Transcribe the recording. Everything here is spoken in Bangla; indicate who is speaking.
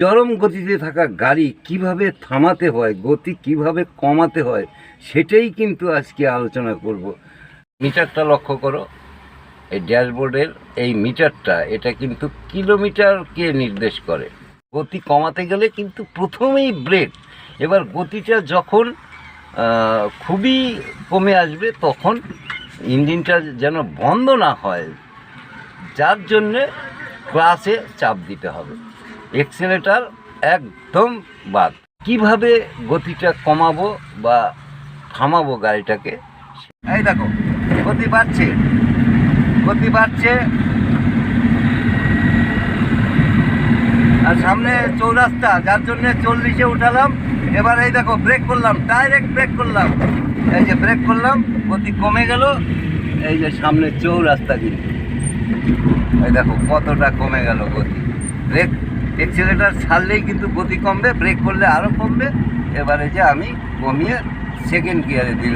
Speaker 1: চরম গতিতে থাকা গাড়ি কীভাবে থামাতে হয়, গতি কীভাবে কমাতে হয়, সেটাই কিন্তু আজকে আলোচনা করব। মিটারটা লক্ষ্য করো, এই ড্যাশবোর্ডের এই মিটারটা, এটা কিন্তু কিলোমিটারকে নির্দেশ করে। গতি কমাতে গেলে কিন্তু প্রথমেই ব্রেক, এবার গতিটা যখন খুবই কমে আসবে তখন ইঞ্জিনটা যেন বন্ধ না হয়, যার জন্যে ক্লাসে চাপ দিতে হবে। এক্সেলেটার একদম বাদ। কীভাবে গতিটা কমাবো বা থামাবো গাড়িটাকে? এই দেখো, গতি বাড়ছে গতি বাড়ছে। আর সামনে চৌরাস্তা, যার জন্য চল্লিশে উঠালাম। এবার এই দেখো ব্রেক করলাম ডাইরেক্ট ব্রেক করলাম। এই যে ব্রেক করলাম, গতি কমে গেল। এই যে সামনে চৌরাস্তা কিন্তু। এই দেখো, কতটা কমে গেল গতি। ব্রেক এক্সিলেটার ছাড়লেই কিন্তু গতি কমবে ব্রেক করলে আরও কমবে। এবারে যে আমি কমিয়ে সেকেন্ড গিয়ারে দিল